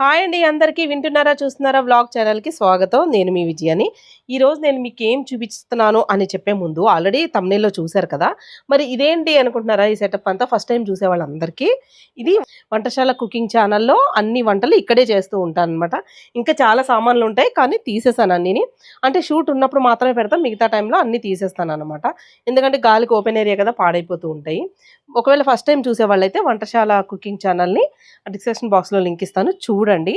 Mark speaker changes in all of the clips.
Speaker 1: Hi అండి అందరికీ వింటున్నారా చూస్తున్నారా వ్లాగ్ ఛానల్కి స్వాగతం. నేను మీ విజయని. ఈరోజు నేను మీకు ఏం చూపిస్తున్నాను అని చెప్పే ముందు ఆల్రెడీ తమ్నేల్లో చూశారు కదా. మరి ఇదేంటి అనుకుంటున్నారా? ఈ సెటప్ అంతా ఫస్ట్ టైం చూసే వాళ్ళందరికీ. ఇది వంటశాల కుకింగ్ ఛానల్లో అన్ని వంటలు ఇక్కడే చేస్తూ ఉంటాను అనమాట ఇంకా చాలా సామాన్లు ఉంటాయి కానీ తీసేసాను అన్నిని. అంటే షూట్ ఉన్నప్పుడు మాత్రమే పెడతాం మిగతా టైంలో అన్ని తీసేస్తాను అనమాట ఎందుకంటే గాలికి ఓపెన్ ఏరియా కదా పాడైపోతూ ఉంటాయి. ఒకవేళ ఫస్ట్ టైం చూసే వాళ్ళైతే వంటశాల కుకింగ్ ఛానల్ని డిస్క్రిప్షన్ బాక్స్లో లింక్ ఇస్తాను చూ చూడండి.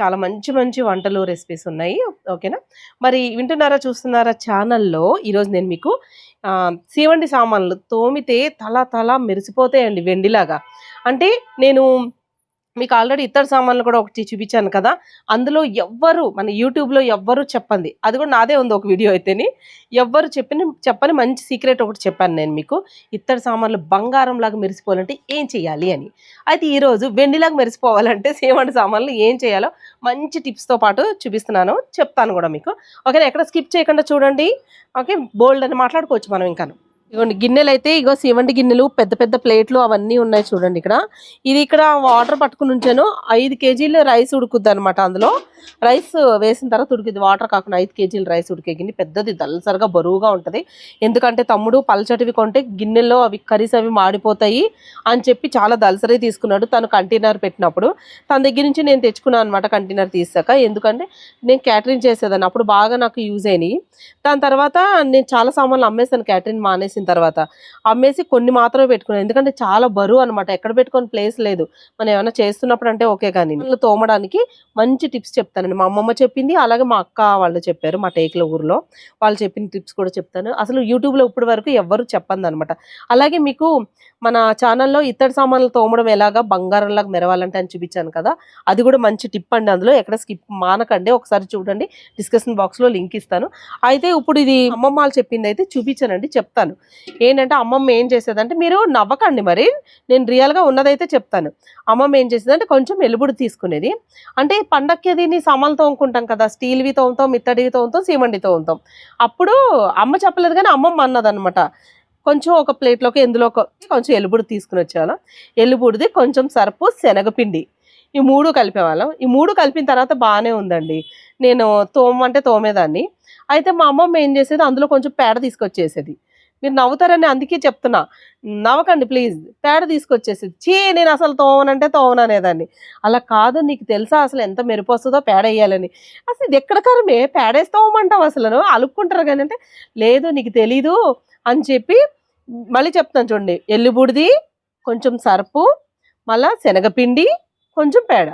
Speaker 1: చాలా మంచి మంచి వంటలు రెసిపీస్ ఉన్నాయి. ఓకేనా? మరి వింటున్నారా చూస్తున్నారా ఛానల్లో ఈరోజు నేను మీకు సీవండి సామాన్లు తోమితే తల తల మెరిసిపోతాయండి వెండిలాగా. అంటే నేను మీకు ఆల్రెడీ ఇతర సామాన్లు కూడా ఒకటి చూపించాను కదా. అందులో ఎవ్వరు మన యూట్యూబ్లో ఎవ్వరు చెప్పండి. అది కూడా నాదే ఉంది ఒక వీడియో అయితేని. ఎవ్వరు చెప్పిన చెప్పని మంచి సీక్రెట్ ఒకటి చెప్పాను నేను మీకు. ఇతర సామాన్లు బంగారం లాగా మెరిసిపోవాలంటే ఏం చేయాలి అని. అయితే ఈరోజు వెండిలాగా మెరిసిపోవాలంటే సేమంటి సామాన్లు ఏం చేయాలో మంచి టిప్స్తో పాటు చూపిస్తున్నాను. చెప్తాను కూడా మీకు. ఓకేనా? ఎక్కడ స్కిప్ చేయకుండా చూడండి. ఓకే? బోల్డ్ అని మాట్లాడుకోవచ్చు మనం ఇంకాను. ఇగోండి గిన్నెలు అయితే ఇగో సివంటి గిన్నెలు పెద్ద పెద్ద ప్లేట్లు అవన్నీ ఉన్నాయి చూడండి ఇక్కడ. ఇది ఇక్కడ వాటర్ పట్టుకుని ఉంచాను. ఐదు కేజీలు రైస్ ఉడుకుద్ది అనమాట అందులో. రైస్ వేసిన తర్వాత ఉడికింది వాటర్ కాకుండా ఐదు కేజీలు రైస్ ఉడికే గిన్నె. పెద్దది దల్సరిగా బరువుగా ఉంటుంది. ఎందుకంటే తమ్ముడు పల్చటివి కొంటే గిన్నెల్లో అవి కర్రీస్ అవి మాడిపోతాయి అని చెప్పి చాలా దలసరి తీసుకున్నాడు. తను కంటైనర్ పెట్టినప్పుడు. తన దగ్గర నుంచి నేను తెచ్చుకున్నాను అనమాట కంటైనర్ తీసాక. ఎందుకంటే నేను క్యాటరింగ్ చేసేదాన్ని. అప్పుడు బాగా నాకు యూజ్ అయినాయి. దాని తర్వాత నేను చాలా సామాన్లు అమ్మేసాను క్యాటరింగ్ మానేసి. అమ్మేసిన తర్వాత అమ్మేసి కొన్ని మాత్రమే పెట్టుకున్నాను. ఎందుకంటే చాలా బరువు అనమాట ఎక్కడ పెట్టుకొని ప్లేస్ లేదు. మనం ఏమైనా చేస్తున్నప్పుడు అంటే ఓకే కానీ ఇల్లు తోమడానికి మంచి టిప్స్ చెప్తానండి. మా అమ్మమ్మ చెప్పింది అలాగే మా అక్క వాళ్ళు చెప్పారు మా టేకుల ఊర్లో వాళ్ళు చెప్పిన టిప్స్ కూడా చెప్తాను. అసలు యూట్యూబ్లో ఇప్పటి వరకు ఎవ్వరు చెప్పంది అనమాట అలాగే మీకు మన ఛానల్లో ఇతర సామాన్లు తోమడం ఎలాగా బంగారంలాగా మెరవాలంటే అని చూపించాను కదా అది కూడా మంచి టిప్ అండి అందులో. ఎక్కడ స్కిప్ మానకండి. ఒకసారి చూడండి డిస్కషన్ బాక్స్లో లింక్ ఇస్తాను. అయితే ఇప్పుడు ఇది అమ్మమ్మ వాళ్ళు చెప్పింది అయితే చూపించానండి చెప్తాను. ఏంటంటే అమ్మమ్మ ఏం చేసేదంటే మీరు నవ్వకండి మరి నేను రియల్గా ఉన్నదైతే చెప్తాను. అమ్మమ్మ ఏం చేసేదంటే కొంచెం ఎలుబుడు తీసుకునేది. అంటే పండక్కి దీన్ని సామాన్లు తోముకుంటాం కదా స్టీల్వి తోముతాం ఇత్తడివి తోముతాం సీమండి తోముతాం. అప్పుడు అమ్మ చెప్పలేదు కానీ అమ్మమ్మ అన్నదనమాట కొంచెం ఒక ప్లేట్లోకి ఎందులో కొంచెం ఎలుబుడు తీసుకుని వచ్చేవాళ్ళం. ఎలుబుడిది కొంచెం సరుపు శనగపిండి. ఈ మూడు కలిపేవాళ్ళం. ఈ మూడు కలిపిన తర్వాత బాగానే ఉందండి. నేను తోమంటే తోమేదాన్ని. అయితే మా అమ్మమ్మ ఏం చేసేది అందులో కొంచెం పేడ తీసుకొచ్చేసేది. మీరు నవ్వుతారని అందుకే చెప్తున్నా. నవ్వకండి ప్లీజ్. పేడ తీసుకొచ్చేసేది చీ నేను అసలు తోమనంటే తోమననేదాన్ని అలా కాదు నీకు తెలుసా అసలు ఎంత మెరుపు వస్తుందో పేడ వేయాలని. అసలు ఇది ఎక్కడ కరమే? పేడేసి తోమంటావు అసలు. అలుక్కుంటారు కానీ అంటే లేదు నీకు తెలీదు అని చెప్పి మళ్ళీ చెప్తాను చూడండి. ఎల్లుబూడిది కొంచెం సర్పు మళ్ళీ శనగపిండి కొంచెం పేడ.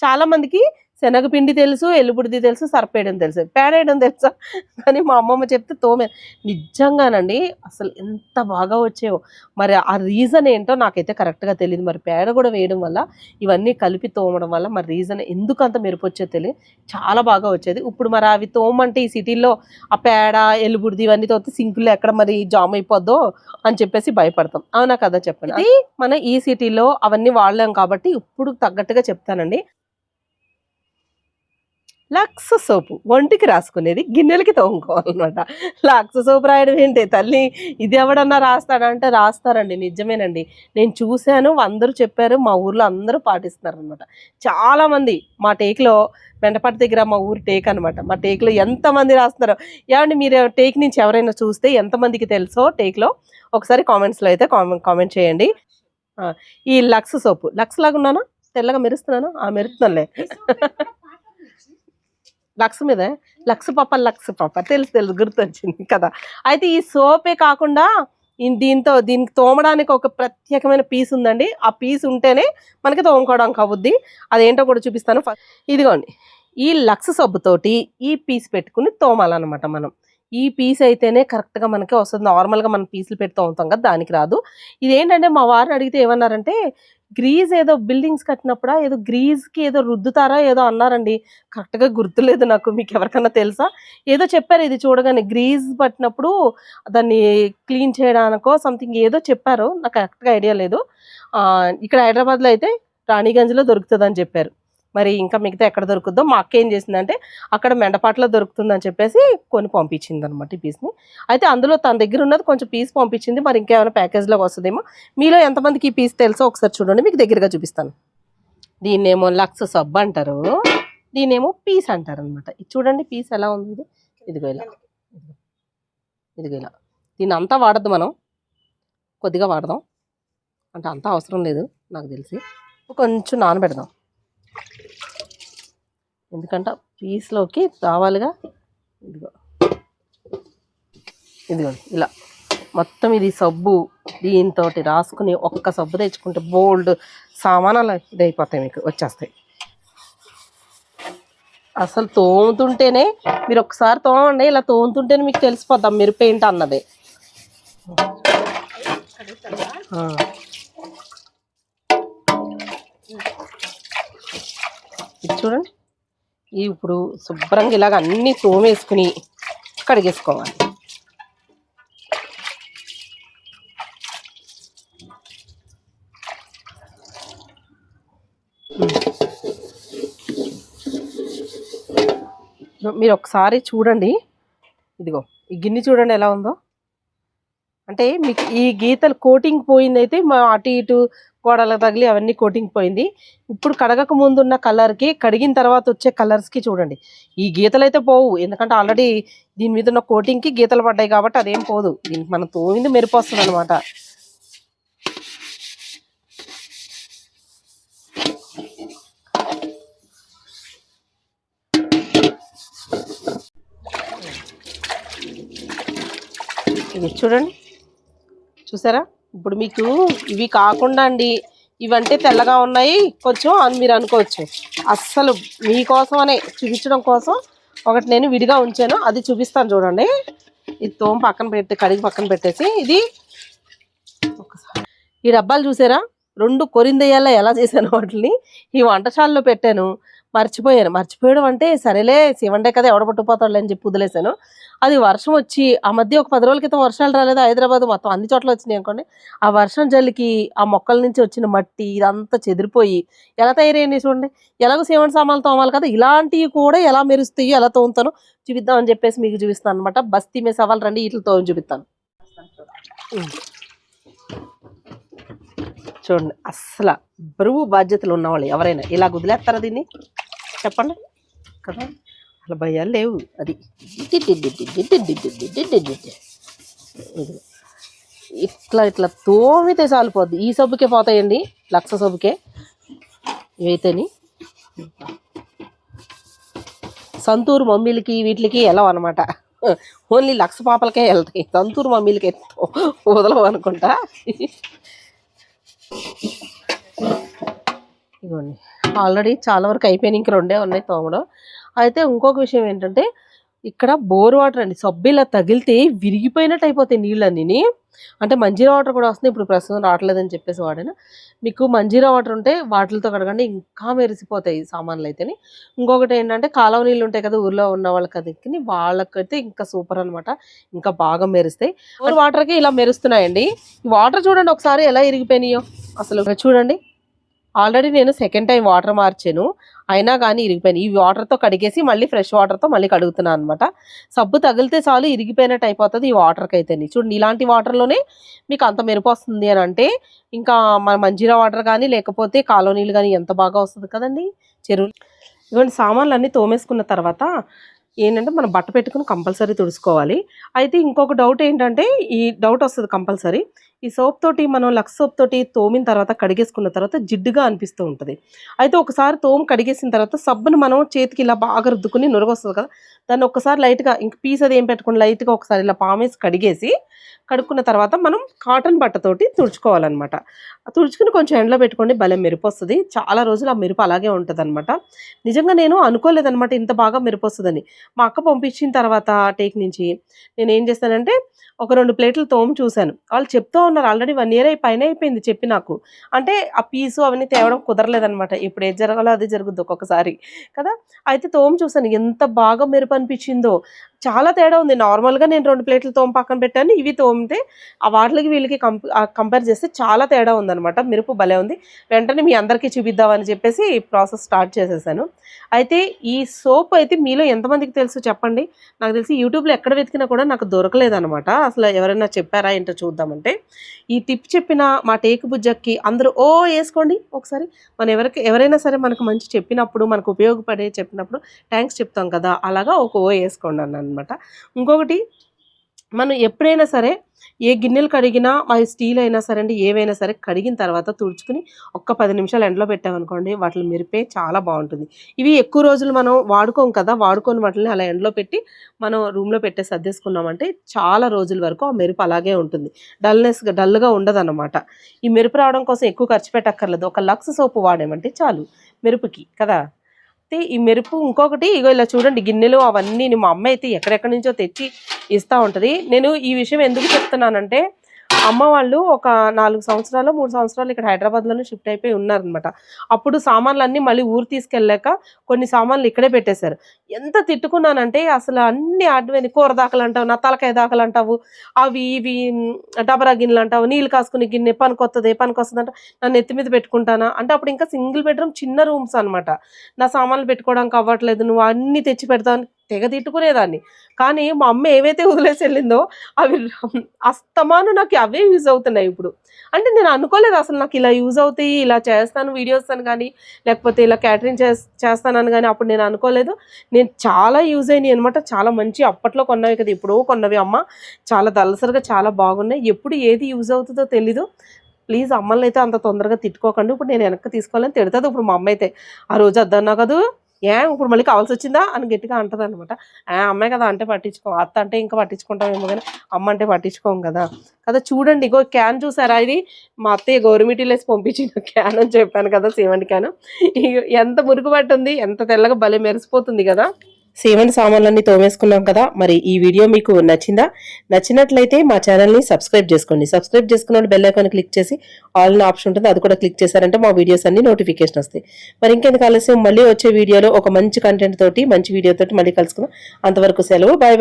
Speaker 1: చాలామందికి శనగపిండి తెలుసు ఎల్లుబుడిది తెలుసు సర్పేయడం తెలుసు. పేడేయడం తెలుసా? కానీ మా అమ్మమ్మ చెప్తే తోమే. నిజంగానండి అసలు ఎంత బాగా వచ్చాయో మరి ఆ రీజన్ ఏంటో నాకైతే కరెక్ట్గా తెలియదు మరి పేడ కూడా వేయడం వల్ల ఇవన్నీ కలిపి తోమడం వల్ల మరి రీజన్ ఎందుకు అంత మెరుపు వచ్చేది తెలియదు చాలా బాగా వచ్చేది. ఇప్పుడు మరి అవి తోమంటే ఈ సిటీలో ఆ పేడ ఎల్లుబుడిది ఇవన్నీ తోతే సింకుల్లో ఎక్కడ మరి జామ్ అయిపోద్దో అని చెప్పేసి భయపడతాం. అవునా కదా చెప్పండి? మన ఈ సిటీలో అవన్నీ వాడలేం కాబట్టి ఇప్పుడు తగ్గట్టుగా చెప్తానండి. లక్స్ సోపు ఒంటికి రాసుకునేది గిన్నెలకి తోముకోవాలన్నమాట. లక్స్ సోపు రాయడం ఏంటి? తల్లి ఇది ఎవడన్నా రాస్తాడంటే రాస్తారండి నిజమేనండి. నేను చూశాను అందరూ చెప్పారు మా ఊర్లో అందరూ పాటిస్తున్నారు అనమాట చాలామంది మా టేక్లో వెంటపాటి దగ్గర మా ఊరు టేక్ అనమాట మా టేక్లో ఎంతమంది రాస్తున్నారో ఏమండి మీరు టేక్ నుంచి ఎవరైనా చూస్తే ఎంతమందికి తెలుసో టేక్లో? ఒకసారి కామెంట్స్లో అయితే కామెంట్ కామెంట్ చేయండి. ఈ లక్స్ సోపు లక్స్ లాగా ఉన్నానా తెల్లగా మెరుస్తున్నానా? ఆ మెరుస్తున్నాలే లక్స్ మీద? లక్స్ పాప లక్స్ పాప. తెలుసు తెలుసు. గుర్తొచ్చింది కదా. అయితే ఈ సోపే కాకుండా దీంతో దీనికి తోమడానికి ఒక ప్రత్యేకమైన పీస్ ఉందండి. ఆ పీస్ ఉంటేనే మనకి తోముకోవడానికి అవుద్ది అదేంటో కూడా చూపిస్తాను. ఇదిగోండి. ఈ లక్స్ సబ్బుతోటి ఈ పీస్ పెట్టుకుని తోమాలన్నమాట మనం. ఈ పీస్ అయితేనే కరెక్ట్గా మనకి వస్తుంది. నార్మల్గా మనం పీసులు పెట్టి తోముతాం కదా దానికి రాదు. ఇదేంటంటే మా వారిని అడిగితే ఏమన్నారంటే గ్రీజ్ ఏదో బిల్డింగ్స్ కట్టినప్పుడా ఏదో గ్రీజ్కి ఏదో రుద్దుతారా ఏదో అన్నారండి. కరెక్ట్గా గుర్తులేదు నాకు మీకు ఎవరికన్నా తెలుసా? ఏదో చెప్పారు ఇది చూడగానే గ్రీజ్ పట్టినప్పుడు దాన్ని క్లీన్ చేయడానికో సంథింగ్ ఏదో చెప్పారు. నాకు కరెక్ట్గా ఐడియా లేదు. ఇక్కడ హైదరాబాద్లో అయితే రాణిగంజ్లో దొరుకుతుందని చెప్పారు. మరి ఇంకా మిగతా ఎక్కడ దొరుకుద్దో మా అక్క ఏం చేసిందంటే అక్కడ మెండపాట్లో దొరుకుతుందని చెప్పేసి కొని పంపించింది అనమాట ఈ పీస్ని అయితే అందులో తన దగ్గర ఉన్నది కొంచెం పీస్ పంపించింది. మరి ఇంకేమైనా ప్యాకేజ్లోకి వస్తుందేమో మీలో ఎంతమందికి ఈ పీస్ తెలుసో ఒకసారి చూడండి మీకు దగ్గరగా చూపిస్తాను. దీన్నేమో లక్స్ సబ్బు అంటారు. దీన్నేమో పీస్ అంటారు అనమాట ఇది చూడండి పీస్ ఎలా ఉంది ఇది? ఇదిగో ఇలా. ఇదిగో ఇలా. దీన్ని అంతా వాడద్దు మనం. కొద్దిగా వాడదాం. అంటే అంత అవసరం లేదు నాకు తెలిసి. కొంచెం నానబెడదాం. ఎందుకంటే పీస్లోకి రావాలిగా ఇదిగో. ఇదిగో ఇలా. మొత్తం ఇది సబ్బు దీంతో రాసుకుని ఒక్క సబ్బు తెచ్చుకుంటే బోల్డ్ సామానాలు ఇదైపోతాయి మీకు వచ్చేస్తాయి. అసలు తోముతుంటేనే మీరు ఒకసారి తోమండి ఇలా తోముతుంటేనే మీకు తెలిసిపోద్దాం మీరు పెయింట్ అన్నది. చూడండి ఇప్పుడు శుభ్రంగా ఇలాగ అన్నీ తోమేసుకుని కడిగేసుకోవాలి. మీరు ఒకసారి చూడండి. ఇదిగో ఈ గిన్నె చూడండి ఎలా ఉందో. అంటే మీకు ఈ గీతలు కోటింగ్ పోయింది అయితే మా అటు ఇటు గోడలకు తగిలి అవన్నీ కోటింగ్ పోయింది. ఇప్పుడు కడగక ముందు ఉన్న కలర్కి కడిగిన తర్వాత వచ్చే కలర్స్కి చూడండి. ఈ గీతలు అయితే పోవు. ఎందుకంటే ఆల్రెడీ దీని మీద ఉన్న కోటింగ్కి గీతలు పడ్డాయి కాబట్టి అదేం పోదు. దీనికి మనం తోమింది మెరుపు వస్తుంది అనమాట ఇది చూడండి. చూసారా? ఇప్పుడు మీకు ఇవి కాకుండా అండి ఇవంటే తెల్లగా ఉన్నాయి కొంచెం అని మీరు అనుకోవచ్చు. అస్సలు మీకోసమనే చూపించడం కోసం ఒకటి నేను విడిగా ఉంచాను అది చూపిస్తాను చూడండి. ఇది తోమ పక్కన పెట్టి కడిగి పక్కన పెట్టేసి ఇది ఒకసారి. ఈ డబ్బాలు చూసారా? రెండు కొరిందయ్యాల ఎలా చేశాను వాటిని ఈ వంటశాలలో పెట్టాను. మర్చిపోయాను. మర్చిపోయడం అంటే సరేలే శివండే కదా ఎవడ అని చెప్పి వదిలేశాను. అది వర్షం వచ్చి ఆ మధ్య ఒక పది రోజుల క్రితం వర్షాలు రాలేదు. హైదరాబాద్ మొత్తం అన్ని చోట్ల వచ్చినాయి అనుకోండి. ఆ వర్షం జల్లికి ఆ మొక్కల నుంచి వచ్చిన మట్టి ఇదంతా చెదిరిపోయి ఎలా తయారైంది చూడండి. ఎలాగో సేవంటి సామాన్లు తోమాలి కదా ఇలాంటివి కూడా ఎలా మెరుస్తాయి ఎలా తోముతాను చూపిద్దామని చెప్పేసి మీకు చూపిస్తాను అనమాట బస్తీ మీ సవాల్ రండి వీటితో తోమి చూపిస్తాను. చూడండి అస్సలు బరువు బాధ్యతలు ఉన్నవాళ్ళు ఎవరైనా. ఇలా వదిలేస్తారా దీన్ని? చెప్పండి. కదా? అలా భయాలు లేవు అది. ఇట్లా ఇట్లా తోమితే చాలిపోద్ది. ఈ సబ్బుకే పోతాయండి. లక్ష సబ్బుకే. ఇవైతేని. సంతూరు మమ్మీలకి వీటికి వెళ్ళవు అనమాట ఓన్లీ లక్ష పాపలకే వెళ్తాయి. సంతూరు మమ్మీలకి వదలవు అనుకుంటా. ఇదిగోండి ఆల్రెడీ చాలా వరకు అయిపోయినాయి. ఇంక రెండే ఉన్నాయి తోమడం అయితే ఇంకొక విషయం ఏంటంటే ఇక్కడ బోర్ వాటర్ అండి సబ్బు ఇలా తగిలితే విరిగిపోయినట్టు అయిపోతాయి నీళ్ళన్నీ అంటే మంజీరా వాటర్ కూడా వస్తుంది ఇప్పుడు ప్రస్తుతం రావట్లేదని చెప్పేసి వాడాను. మీకు మంజీరా వాటర్ ఉంటే వాటిలతో కడగండి ఇంకా మెరిసిపోతాయి సామాన్లు అయితేనే. ఇంకొకటి ఏంటంటే కాలువ నీళ్ళు ఉంటాయి కదా ఊర్లో ఉన్న వాళ్ళకి అది వాళ్ళకైతే ఇంకా సూపర్ అనమాట ఇంకా బాగా మెరుస్తాయి. వాటర్కి ఇలా మెరుస్తున్నాయండి. వాటర్ చూడండి ఒకసారి ఎలా ఇరిగిపోయినాయో. అసలు చూడండి. ఆల్రెడీ నేను సెకండ్ టైం వాటర్ మార్చాను. అయినా కానీ ఇరిగిపోయినాయి ఈ వాటర్తో కడిగేసి మళ్ళీ ఫ్రెష్ వాటర్తో మళ్ళీ కడుగుతున్నాను అనమాట సబ్బు తగిలితే చాలు ఇరిగిపోయినట్టు అయిపోతుంది ఈ వాటర్కి అయితేనే చూడండి ఇలాంటి వాటర్లోనే మీకు అంత మెరుపు వస్తుంది అని అంటే ఇంకా మన మంజీరా వాటర్ కానీ లేకపోతే కాలువ నీళ్ళు కానీ ఎంత బాగా వస్తుంది కదండి? చెరువులు ఇవన్నీ సామాన్లు అన్నీ తోమేసుకున్న తర్వాత ఏంటంటే మనం బట్ట పెట్టుకుని కంపల్సరీ తుడుచుకోవాలి. అయితే ఇంకొక డౌట్ ఏంటంటే ఈ డౌట్ వస్తుంది కంపల్సరీ. ఈ సోప్ తోటి మనం లక్స్ సోప్ తోటి తోమిన తర్వాత కడిగేసుకున్న తర్వాత జిడ్డుగా అనిపిస్తూ ఉంటుంది. అయితే ఒకసారి తోము కడిగేసిన తర్వాత సబ్బును మనం చేతికి ఇలా బాగా రుద్దుకుని నురగొస్తుంది కదా దాన్ని ఒకసారి లైట్గా ఇంక పీస్ అది ఏం పెట్టుకుని లైట్గా ఒకసారి ఇలా పామేసి కడిగేసి కడుక్కున్న తర్వాత మనం కాటన్ బట్టతోటి తుడుచుకోవాలన్నమాట. తుడుచుకుని కొంచెం ఎండలో పెట్టుకోండి భలే మెరుపు వస్తుంది చాలా రోజులు ఆ మెరుపు అలాగే ఉంటుంది నిజంగా నేను అనుకోలేదన్నమాట ఇంత బాగా మెరుపు వస్తుందని మా అక్క పంపించిన తర్వాత టేక్ నుంచి నేను ఏం చేస్తానంటే ఒక రెండు ప్లేట్లు తోము చూశాను. వాళ్ళు చెప్తూ ఉన్నారు. ఆల్రెడీ వన్ ఇయర్ అయి పైన అయిపోయింది చెప్పి నాకు. అంటే ఆ పీసు అవన్నీ తేవడం కుదరలేదనమాట ఇప్పుడు ఏది జరగాలో అది జరుగుద్ది ఒక్కొక్కసారి. కదా? అయితే తోము చూసాను ఎంత బాగా మెరుపు అనిపించిందో. చాలా తేడా ఉంది. నార్మల్గా నేను రెండు ప్లేట్లు తోమ పక్కన పెట్టాను. ఇవి తోమితే ఆ వాటికి వీళ్ళకి కంపేర్ చేస్తే చాలా తేడా ఉందనమాట మిరుపు భలే ఉంది. వెంటనే మీ అందరికీ చూపిద్దామని చెప్పేసి ప్రాసెస్ స్టార్ట్ చేసేసాను. అయితే ఈ సోప్ అయితే మీలో ఎంతమందికి తెలుసు చెప్పండి? నాకు తెలిసి యూట్యూబ్లో ఎక్కడ వెతికినా కూడా నాకు దొరకలేదనమాట అసలు ఎవరైనా చెప్పారా ఏంటో చూద్దామంటే ఈ టిప్ చెప్పిన మా టేకు బుజ్జక్కి అందరూ ఓ వేసుకోండి ఒకసారి. మనం ఎవరికి ఎవరైనా సరే మనకు మంచి చెప్పినప్పుడు మనకు ఉపయోగపడే చెప్పినప్పుడు థ్యాంక్స్ చెప్తాం కదా అలాగా ఒక ఓ వేసుకోండి అన్న అనమాట ఇంకొకటి మనం ఎప్పుడైనా సరే ఏ గిన్నెలు కడిగినా అవి స్టీల్ అయినా సరే అండి ఏవైనా సరే కడిగిన తర్వాత తుడుచుకుని ఒక్క పది నిమిషాలు ఎండలో పెట్టామనుకోండి వాటిని మెరిపే చాలా బాగుంటుంది. ఇవి ఎక్కువ రోజులు మనం వాడుకోం కదా వాడుకొని వాటిని అలా ఎండలో పెట్టి మనం రూమ్లో పెట్టే సర్దేసుకున్నామంటే చాలా రోజుల వరకు ఆ మెరుపు అలాగే ఉంటుంది. డల్నెస్ డల్గా ఉండదన్నమాట. ఈ మెరుపు రావడం కోసం ఎక్కువ ఖర్చు పెట్టక్కర్లేదు. ఒక లక్స్ సోపు వాడామంటే చాలు మెరుపుకి కదా? శక్తి ఈ మెరుపు ఇంకొకటి ఇగో ఇలా చూడండి గిన్నెలు అవన్నీ మా అమ్మ అయితే ఎక్కడెక్కడి నుంచో తెచ్చి ఇస్తూ ఉంటుంది. నేను ఈ విషయం ఎందుకు చెప్తున్నానంటే అమ్మ వాళ్ళు ఒక నాలుగు సంవత్సరాలు మూడు సంవత్సరాలు ఇక్కడ హైదరాబాద్లోనే షిఫ్ట్ అయిపోయి ఉన్నారనమాట అప్పుడు సామాన్లు అన్నీ మళ్ళీ ఊరు తీసుకెళ్ళాక కొన్ని సామాన్లు ఇక్కడే పెట్టేశారు. ఎంత తిట్టుకున్నానంటే అసలు అన్ని అడ్వైన కూర దాకలు అంటావు నా తలకాయ దాకలు అంటావు అవి ఇవి డబరా గిన్నెలు అంటావు నీళ్ళు కాసుకుని గిన్నె పనికొస్తుంది పనికొస్తుంది అంటే నన్ను ఎత్తి మీద పెట్టుకుంటానా? అంటే అప్పుడు ఇంకా సింగిల్ బెడ్రూమ్ చిన్న రూమ్స్ అనమాట నా సామాన్లు పెట్టుకోవడానికి అవ్వట్లేదు నువ్వు అన్ని తెచ్చి పెడతావు తెగ తిట్టుకునేదాన్ని కానీ మా అమ్మ ఏవైతే వదిలేసి వెళ్ళిందో అవి అస్తమాను నాకు అవే యూజ్ అవుతున్నాయి ఇప్పుడు. అంటే నేను అనుకోలేదు అసలు నాకు ఇలా యూజ్ అవుతాయి ఇలా చేస్తాను వీడియోస్ అని కానీ లేకపోతే ఇలా క్యాటరింగ్ చేస్తానని కానీ అప్పుడు నేను అనుకోలేదు. నేను చాలా యూజ్ అయినాయి అనమాట చాలా మంచి అప్పట్లో కొన్నవి కదా ఇప్పుడు కొన్నవి అమ్మ. చాలా దళసరిగా చాలా బాగున్నాయి. ఎప్పుడు ఏది యూజ్ అవుతుందో తెలీదు. ప్లీజ్ అమ్మల్ని అయితే అంత తొందరగా తిట్టుకోకండి. ఇప్పుడు నేను వెనక్కి తీసుకోవాలని తిడుతుంది. ఇప్పుడు మా అమ్మ అయితే ఆ రోజు అద్దన్నా కదా? ఏ ఇప్పుడు మళ్ళీ కావాల్సి వచ్చిందా అని గట్టిగా అంటది అనమాట అమ్మాయి కదా అంటే పట్టించుకో అత్త అంటే ఇంకా పట్టించుకుంటామేమో కానీ అమ్మ అంటే పట్టించుకోం కదా. కదా చూడండి ఇగో క్యాన్ చూసారా ఇది? మా అత్తయ్య గవర్నమెంట్ లేసి పంపించిన క్యాన్ అని చెప్పాను కదా సేవంటి క్యాన్. ఎంత మురుగు పట్టుంది ఎంత తెల్లగా భలే మెరిసిపోతుంది కదా. సిమెంట్ సామాన్లన్నీ తోమేసుకున్నాం కదా మరి ఈ వీడియో మీకు నచ్చిందా? నచ్చినట్లయితే మా ఛానల్ని సబ్స్క్రైబ్ చేసుకోండి. సబ్స్క్రైబ్ చేసుకున్న బెల్ ఐకాన్ క్లిక్ చేసి ఆల్ ఆప్షన్ ఉంటుంది అది కూడా క్లిక్ చేశారంటే మా వీడియోస్ అన్ని నోటిఫికేషన్ వస్తాయి. మరి ఇంకెందుకు ఆలస్యం? మళ్ళీ వచ్చే వీడియోలో ఒక మంచి కంటెంట్ తోటి మంచి వీడియో తోటి మళ్ళీ కలుసుకుందాం. అంతవరకు సెలవు. Bye bye